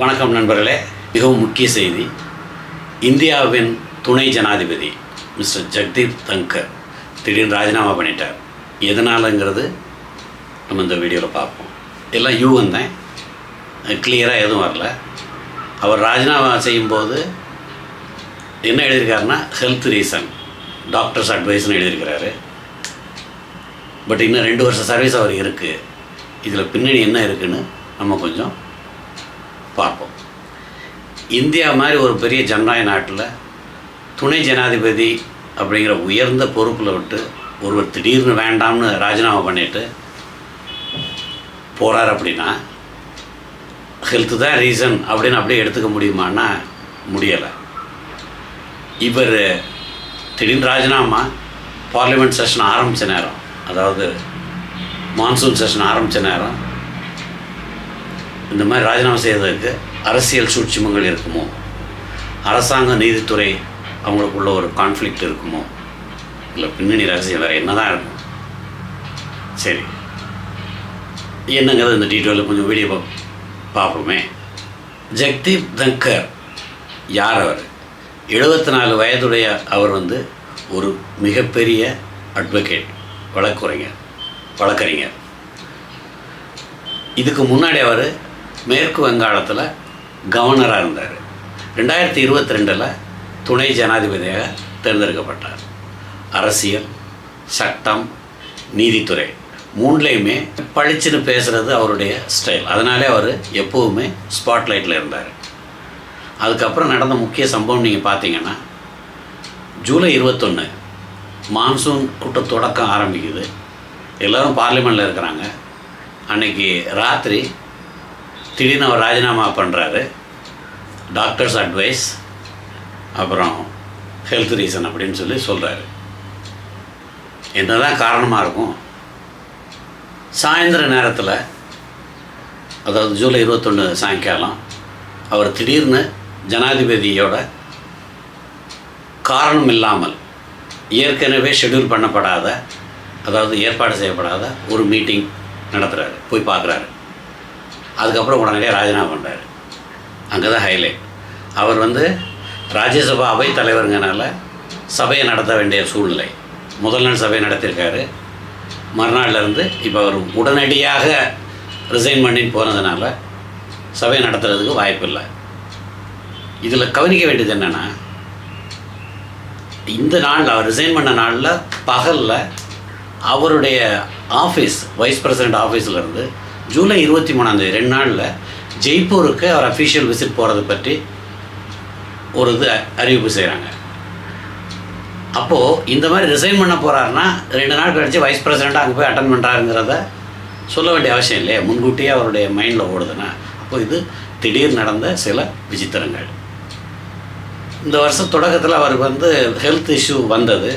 வணக்கம் நண்பர்களே. மிகவும் முக்கிய செய்தி. இந்தியாவின் துணை ஜனாதிபதி மிஸ்டர் ஜெக்தீப் தங்கர் திடீர்னு ராஜினாமா பண்ணிட்டார். எதனாலங்கிறது நம்ம இந்த வீடியோவில் பார்ப்போம். எல்லாம் யூகம் தான். கிளியராக எதுவும் வரல. அவர் ராஜினாமா செய்யும்போது என்ன எழுதியிருக்காருன்னா ஹெல்த் ரீசன் டாக்டர்ஸ் அட்வைஸ்னு எழுதியிருக்கிறாரு. பட் இன்னும் ரெண்டு வருஷம் சர்வீஸ் அவர் இருக்குது இதில் பின்னணி என்ன இருக்குன்னு நம்ம கொஞ்சம் பார்ப்போம். இந்தியா மாதிரி ஒரு பெரிய ஜனநாயக நாட்டில் துணை ஜனாதிபதி அப்படிங்கிற உயர்ந்த பொறுப்பில் விட்டு ஒருவர் திடீர்னு வேண்டாம்னு ராஜினாமா பண்ணிட்டு போகிறார் அப்படின்னா ஹெல்த்து தான் ரீசன் அப்படின்னு அப்படியே எடுத்துக்க முடியுமான்னா முடியலை. இவர் திடீர்னு ராஜினாமா பார்லிமெண்ட் செஷன் ஆரம்பித்த நேரம் அதாவது மான்சூன் செஷன் ஆரம்பித்த நேரம் இந்த மாதிரி ராஜினாமா செய்வதற்கு அரசியல் சூட்சிமங்கள் இருக்குமோ? அரசாங்க நீதித்துறை அவங்களுக்குள்ள ஒரு கான்ஃப்ளிக்ட் இருக்குமோ? இல்லை பின்னணி ரகசியம் வேறு என்ன தான் இருக்கும்? சரி. என்னங்கிறது இந்த டீட்டெயிலில் கொஞ்சம் வீடியோ பார்ப்போமே. ஜெக்தீப் தங்கர் யார் அவர்? எழுபத்தி நாலு வயதுடைய அவர் வந்து ஒரு மிகப்பெரிய அட்வொகேட் வழக்குரைஞர் வழக்கறிஞர். இதுக்கு முன்னாடி அவர் மேற்கு வங்காளத்தில் கவர்னராக இருந்தார். ரெண்டாயிரத்தி இருபத்தி ரெண்டில் துணை ஜனாதிபதியாக தேர்ந்தெடுக்கப்பட்டார். அரசியல் சட்டம் நீதித்துறை மூணுலேயுமே பளிச்சுன்னு பேசுகிறது அவருடைய ஸ்டைல் அதனாலே அவர் எப்போவுமே ஸ்பாட்லைட்டில் இருந்தார். அதுக்கப்புறம் நடந்த முக்கிய சம்பவம் நீங்கள் பார்த்தீங்கன்னா ஜூலை இருபத்தொன்று மான்சூன் கூட்ட தொடக்கம் ஆரம்பிக்குது. எல்லோரும் பார்லிமெண்ட்டில் இருக்கிறாங்க. அன்னைக்கு ராத்திரி திடீர்னு அவர் ராஜினாமா பண்ணுறாரு டாக்டர்ஸ் அட்வைஸ் அப்புறம் ஹெல்த் ரீசன் அப்படின்னு சொல்லி சொல்கிறாரு என்னதான் காரணமாக இருக்கும்? சாயந்தர நேரத்தில் அதாவது ஜூலை இருபத்தொன்று சாயங்காலம் அவர் திடீர்னு ஜனாதிபதியோட காரணம் இல்லாமல் ஏற்கனவே ஷெட்யூல் பண்ணப்படாத அதாவது ஏற்பாடு செய்யப்படாத ஒரு மீட்டிங் நடத்துகிறாரு போய் பார்க்குறாரு. அதுக்கப்புறம் உடனடியாக ராஜினாமா பண்ணுறாரு அங்கே தான் ஹைலைட் அவர் வந்து ராஜ்யசபா அவை தலைவருங்கனால சபையை நடத்த வேண்டிய சூழ்நிலை. முதல் நாள் சபையை நடத்தியிருக்காரு மறுநாள்லேருந்து இப்போ அவர் உடனடியாக ரிசைன் பண்ணி போனதுனால சபையை நடத்துறதுக்கு வாய்ப்பு இல்லை. இதில் கவனிக்க வேண்டியது என்னென்னா இந்த நாளில் அவர் ரிசைன் பண்ண நாளில் பகலில் அவருடைய ஆஃபீஸ் வைஸ் பிரசிடெண்ட் ஆஃபீஸ்லேருந்து ஜூலை இருபத்தி மூணாந்தேதி ரெண்டு நாளில் ஜெய்ப்பூருக்கு அவர் அஃபிஷியல் விசிட் போகிறது பற்றி ஒரு இது அறிவிப்பு செய்கிறாங்க அப்போது இந்த மாதிரி ரிசைன் பண்ண போகிறாருன்னா ரெண்டு நாள் கழித்து வைஸ் பிரசிடெண்ட்டாக அங்கே போய் அட்டன் பண்ணுறாருங்கிறத சொல்ல வேண்டிய அவசியம் இல்லையே. முன்கூட்டியே அவருடைய மைண்டில் ஓடுதுன்னா அப்போ இது திடீர் நடந்த சில விசித்திரங்கள். இந்த வருஷம் தொடக்கத்தில் அவருக்கு வந்து ஹெல்த் இஷ்யூ வந்தது.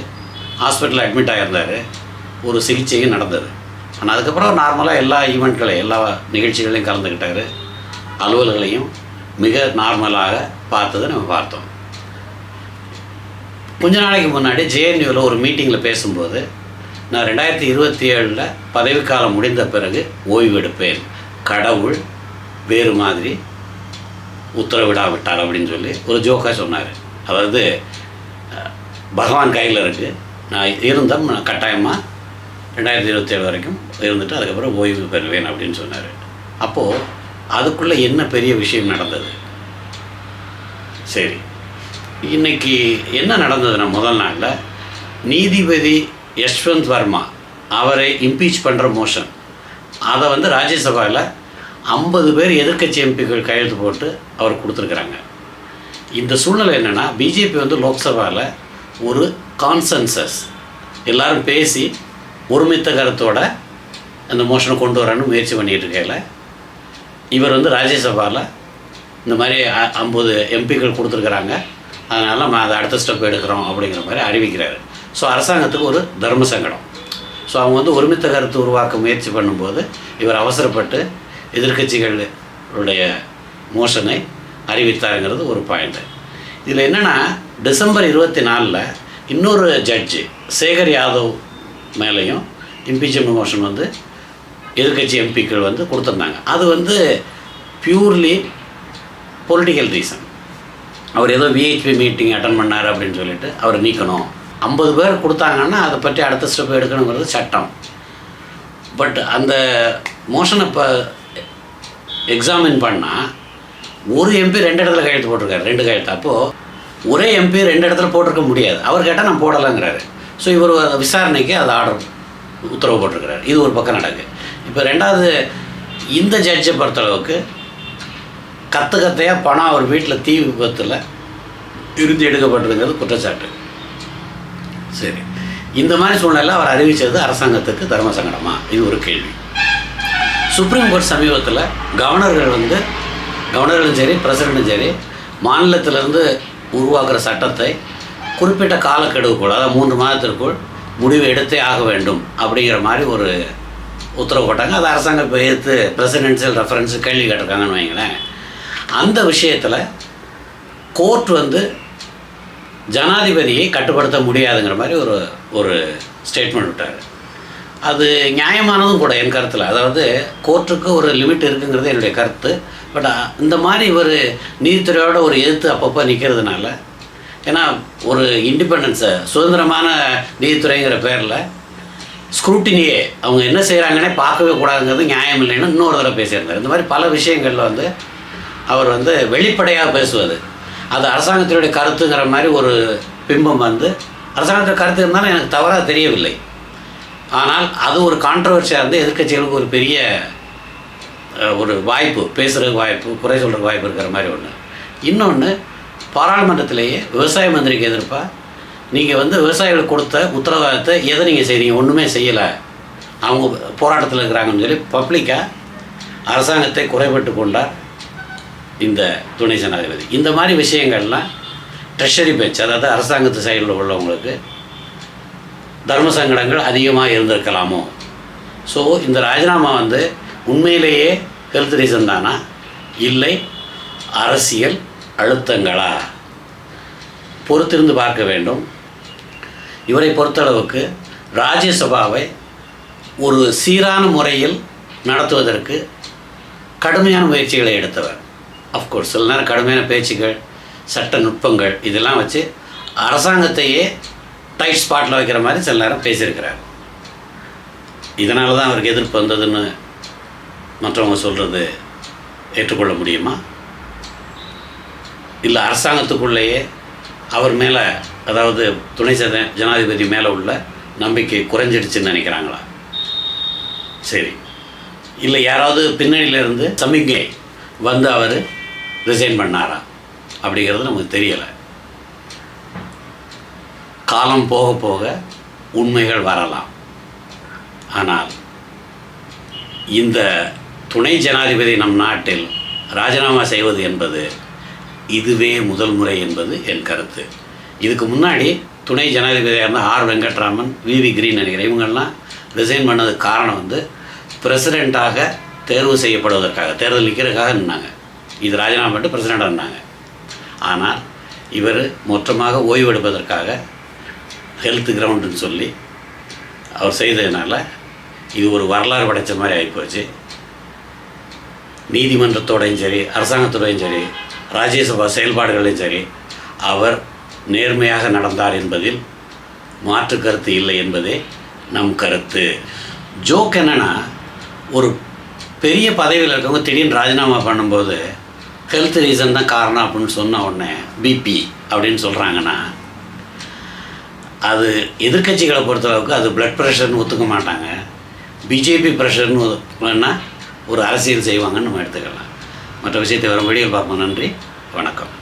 ஹாஸ்பிட்டலில் அட்மிட் ஆகியிருந்தார் ஒரு சிகிச்சையும் நடந்தது. ஆனால் அதுக்கப்புறம் நார்மலாக எல்லா ஈவெண்ட்களையும் எல்லா நிகழ்ச்சிகளையும் கலந்துக்கிட்டார் அலுவல்களையும் மிக நார்மலாக பார்த்ததை நம்ம பார்த்தோம். கொஞ்ச நாளைக்கு முன்னாடி ஜேஎன்யூவில் ஒரு மீட்டிங்கில் பேசும்போது நான் ரெண்டாயிரத்தி இருபத்தி ஏழில் பதவிக்காலம் முடிந்த பிறகு ஓய்வு எடுப்பேன் கடவுள் வேறு மாதிரி உத்தரவிடாவிட்டார் அப்படின்னு சொல்லி ஒரு ஜோக்காக சொன்னார். அதாவது பகவான் கையில் இருக்குது நான் இருந்தால் நான் கட்டாயமாக ரெண்டாயிரத்தி இருபத்தி ஏழு வரைக்கும் இருந்துட்டு அதுக்கப்புறம் ஓய்வு பெறுவேன் அப்படின்னு சொன்னார். அப்போது அதுக்குள்ளே என்ன பெரிய விஷயம் நடந்தது? சரி. இன்னைக்கு என்ன நடந்ததுன்னா முதல் நாளில் நீதிபதி யஷ்வந்த் வர்மா அவரை இம்பீச் பண்ணுற மோஷன் அதை வந்து ராஜ்யசபாவில் ஐம்பது பேர் எதிர்க்கட்சி எம்பிக்கள் கையெழுத்து போட்டு அவர் கொடுத்துருக்குறாங்க. இந்த சூழ்நிலை என்னென்னா பிஜேபி வந்து லோக்சபாவில் ஒரு கான்சன்சஸ் எல்லாரும் பேசி ஒருமித்த கருத்தோட அந்த மோஷனை கொண்டு வரணும்னு முயற்சி பண்ணிகிட்டு இருக்கையில் இவர் வந்து ராஜ்யசபாவில் இந்த மாதிரி அ- ஐம்பது எம்பிக்கள் கொடுத்துருக்குறாங்க. அதனால் நம்ம அதை அடுத்த ஸ்டெப் எடுக்கிறோம் அப்படிங்கிற மாதிரி அறிவிக்கிறாரு. ஸோ அரசாங்கத்துக்கு ஒரு தர்ம சங்கடம். ஸோ அவங்க வந்து ஒருமித்த கருத்து உருவாக்க முயற்சி பண்ணும்போது இவர் அவசரப்பட்டு எதிர்க்கட்சிகளுடைய மோஷனை அறிவித்தாருங்கிறது ஒரு பாயிண்ட்டு இதில் என்னென்னா டிசம்பர் இருபத்தி நாலில் இன்னொரு ஜட்ஜு சேகர் யாதவ் மேலேயும் இம்பீச்மெண்ட் மோஷன் வந்து எதிர்க்கட்சி எம்பிக்கள் வந்து கொடுத்துருந்தாங்க. அது வந்து பியூர்லி பொலிட்டிக்கல் ரீசன் அவர் ஏதோ விஹெச்பி மீட்டிங் அட்டன் பண்ணார் அப்படின்னு சொல்லிட்டு அவர் நீக்கணும். ஐம்பது பேர் கொடுத்தாங்கன்னா அதை பற்றி அடுத்த ஸ்டெப் எடுக்கணுங்கிறது சட்டம். பட் அந்த மோஷனை இப்போ எக்ஸாமின் பண்ணால் ஒரு எம்பி ரெண்டு இடத்துல கையெழுத்து போட்டிருக்காரு ரெண்டு கையெழுத்து. அப்போது ஒரே எம்பி ரெண்டு இடத்துல போட்டிருக்க முடியாது. அவர் கேட்டால் நான் போடலைங்கிறாரு. ஸோ இவர் விசாரணைக்கு அதை ஆர்டர் உத்தரவு போட்டிருக்கிறார். இது ஒரு பக்கம் நடக்கு. இப்போ ரெண்டாவது இந்த ஜட்ஜை பொறுத்தளவுக்கு கத்து கத்தையாக பணம் அவர் வீட்டில் தீ விபத்தில் இருந்து எடுக்கப்பட்டிருக்கிறது குற்றச்சாட்டு. சரி. இந்த மாதிரி சூழ்நிலை அவர் அறிவித்தது அரசாங்கத்துக்கு தர்ம சங்கடமா? இது ஒரு கேள்வி. சுப்ரீம் கோர்ட் சமீபத்தில் கவர்னர்கள் வந்து கவர்னர்களும் சரி பிரசிடண்ட்டும் சரி மாநிலத்திலேருந்து உருவாக்குற சட்டத்தை குறிப்பிட்ட காலக்கெடுவுக்குள் அதாவது மூன்று மாதத்திற்குள் முடிவு எடுத்தே ஆக வேண்டும் அப்படிங்கிற மாதிரி ஒரு உத்தரவு போட்டாங்க. அது அரசாங்கம் இப்போ எடுத்து பிரசிடென்சியல் ரெஃபரன்ஸ் கேள்வி கேட்டிருக்காங்கன்னு வைங்களேன். அந்த விஷயத்தில் கோர்ட் வந்து ஜனாதிபதியை கட்டுப்படுத்த முடியாதுங்கிற மாதிரி ஒரு ஒரு ஸ்டேட்மெண்ட் விட்டார். அது நியாயமானதும் கூட என் கருத்தில். அதாவது கோர்ட்டுக்கு ஒரு லிமிட் இருக்குங்கிறது என்னுடைய கருத்து. பட் இந்த மாதிரி ஒரு நீதித்துறையோட ஒரு எதிர்த்து அப்பப்போ நிற்கிறதுனால ஏன்னா ஒரு இண்டிபெண்டன்ஸை சுதந்திரமான நீதித்துறைங்கிற பேரில் ஸ்க்ரூட்டினியே அவங்க என்ன செய்கிறாங்கன்னே பார்க்கவே கூடாதுங்கிறது நியாயம் இல்லைன்னு இன்னொரு தடவை பேசியிருந்தார். இந்த மாதிரி பல விஷயங்களில் வந்து அவர் வந்து வெளிப்படையாக பேசுவது. அது அரசாங்கத்தினுடைய கருத்துங்கிற மாதிரி ஒரு பிம்பம் வந்து அரசாங்கத்தில் கருத்து இருந்தாலும் எனக்கு தவறாக தெரியவில்லை. ஆனால் அது ஒரு கான்ட்ரவர்சியாக இருந்து எதிர்க்கட்சிகளுக்கு ஒரு பெரிய ஒரு வாய்ப்பு பேசுகிறதுக்கு வாய்ப்பு குறை சொல்கிற வாய்ப்பு இருக்கிற மாதிரி ஒன்று இன்னொன்று பாராளுமன்றத்திலேயே விவசாய மந்திரிக்கு எதிர்ப்பாக நீங்கள் வந்து விவசாயிகளுக்கு கொடுத்த உத்தரவாதத்தை எதை நீங்கள் செய்கிறீங்க ஒன்றுமே செய்யலை. அவங்க போராட்டத்தில் இருக்கிறாங்கன்னு சொல்லி பப்ளிக்காக அரசாங்கத்தை குறைபட்டு கொண்டார் இந்த துணை ஜனாதிபதி. இந்த மாதிரி விஷயங்கள்லாம் ட்ரெஷரி பெஞ்ச் அதாவது அரசாங்கத்து சைடில் உள்ளவங்களுக்கு தர்ம சங்கடங்கள் அதிகமாக இருந்திருக்கலாமோ? ஸோ இந்த ராஜினாமா வந்து உண்மையிலேயே ஹெல்த் ரீசன் தானா? இல்லை அரசியல் அழுத்தங்களா? பொறுத்திருந்து பார்க்க வேண்டும். இவரை பொறுத்தளவுக்கு ராஜ்யசபாவை ஒரு சீரான முறையில் நடத்துவதற்கு கடுமையான முயற்சிகளை எடுத்தவர். அஃப்கோர்ஸ் சில நேரம் கடுமையான பேச்சுகள் சட்ட நுட்பங்கள் இதெல்லாம் வச்சு அரசாங்கத்தையே டைட் ஸ்பாட்டில் வைக்கிற மாதிரி சில நேரம் பேசியிருக்கிறார். இதனால தான் அவருக்கு எதிர்ப்பு வந்ததுன்னு மற்றவங்க சொல்கிறது ஏற்றுக்கொள்ள முடியுமா? இல்லை அரசாங்கத்துக்குள்ளேயே அவர் மேலே அதாவது துணை சத ஜனாதிபதி மேலே உள்ள நம்பிக்கை குறைஞ்சிடுச்சுன்னு நினைக்கிறாங்களா? சரி. இல்லை யாராவது பின்னணியிலேருந்து சமிக்ஞை வந்து அவர் ரிசைன் பண்ணாரா? அப்படிங்கிறது நமக்கு தெரியலை. காலம் போக போக உண்மைகள் வரலாம். ஆனால் இந்த துணை ஜனாதிபதி நம் நாட்டில் ராஜினாமா செய்வது என்பது இதுவே முதல் முறை என்பது என் கருத்து. இதுக்கு முன்னாடி துணை ஜனாதிபதியாக இருந்த ஆர். வெங்கட்ராமன் விவி கிரீன் நினைக்கிறேன் இவங்கெல்லாம் ரிசைன் பண்ணதுக்கு காரணம் வந்து பிரசிடெண்ட்டாக தேர்வு செய்யப்படுவதற்காக தேர்தல் நிற்கிறதுக்காக நின்னாங்க. இது ராஜினாமா பண்ணிட்டு பிரசிடெண்ட்டாக இருந்தாங்க. ஆனால் இவர் மொத்தமாக ஓய்வெடுப்பதற்காக ஹெல்த் கிரவுண்டுன்னு சொல்லி அவர் செய்ததுனால இது ஒரு வரலாறு படைத்த மாதிரி ஆகிப்போச்சு நீதிமன்றத்தோடையும் சரி அரசாங்கத்தோடையும் சரி ராஜ்யசபா செயல்பாடுகளையும் சரி அவர் நேர்மையாக நடந்தார் என்பதில் மாற்று கருத்து இல்லை என்பதே நம் கருத்து. ஜோக் என்னென்னா ஒரு பெரிய பதவியில் இருக்கவங்க திடீர்னு ராஜினாமா பண்ணும்போது ஹெல்த் ரீசன் தான் காரணம் அப்படின்னு சொன்ன உடனே பிபி அப்படின்னு சொல்கிறாங்கன்னா அது எதிர்க்கட்சிகளை பொறுத்தளவுக்கு அது பிளட் ப்ரெஷர்னு ஒத்துக்க மாட்டாங்க. பிஜேபி ப்ரெஷர்னு வேணால் ஒரு அரசியல் செய்வாங்கன்னு நம்ம எடுத்துக்கலாம். மற்ற விஷயத்தை வரும் வீடியோ பார்ப்போம். நன்றி. வணக்கம்.